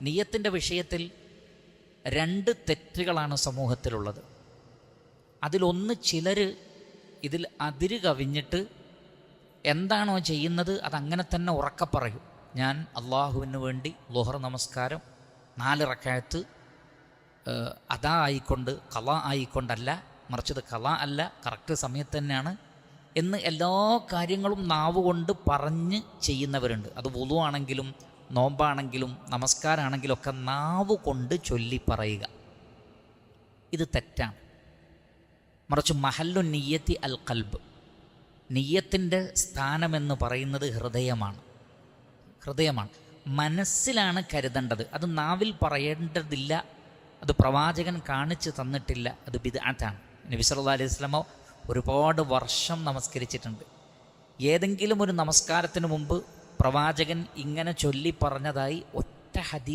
നീയത്തിന്റെ വിഷയത്തിൽ രണ്ട് തെറ്റുകളാണ് സമൂഹത്തിലുള്ളത്. അതിലൊന്ന് ചിലർ ഇതിൽ അതിര് കവിഞ്ഞിട്ട് എന്താണോ ചെയ്യുന്നത് അതങ്ങനെ തന്നെ ഉറക്ക പറയും. ഞാൻ അള്ളാഹുവിന് വേണ്ടി ലോഹർ നമസ്കാരം നാല് റക്കായത്ത് ഏഹ്, അതാ ആയിക്കൊണ്ട് കല ആയിക്കൊണ്ടല്ല മറിച്ചത് കല അല്ല കറക്റ്റ് സമയത്ത് തന്നെയാണ് എന്ന് എല്ലാ കാര്യങ്ങളും നാവുകൊണ്ട് പറഞ്ഞ് ചെയ്യുന്നവരുണ്ട്. അത് വുളു ആണെങ്കിലും നോമ്പാണെങ്കിലും നമസ്കാരമാണെങ്കിലും ഒക്കെ നാവ് കൊണ്ട് ചൊല്ലി പറയുക. ഇത് തെറ്റാണ്. മറിച്ച് മഹല്ലു നീയത്തി അൽ കൽബ് നീയത്തിന്റെ സ്ഥാനമെന്ന് പറയുന്നത് ഹൃദയമാണ്. ഹൃദയമാണ്. മനസ്സിലാണ് കരുതേണ്ടത്. അത് നാവിൽ പറയേണ്ടതില്ല. അത് പ്രവാചകൻ കാണിച്ചു തന്നിട്ടില്ല. അത് ബിദാറ്റാണ് നബി സല്ലല്ലാഹു അലൈഹി സ്വലമോ ഒരുപാട് വർഷം നമസ്കരിച്ചിട്ടുണ്ട്. ഏതെങ്കിലും ഒരു നമസ്കാരത്തിന് മുമ്പ് പ്രവാചകൻ ഇങ്ങനെ ചൊല്ലി പറഞ്ഞതായി ഒറ്റ ഹദീ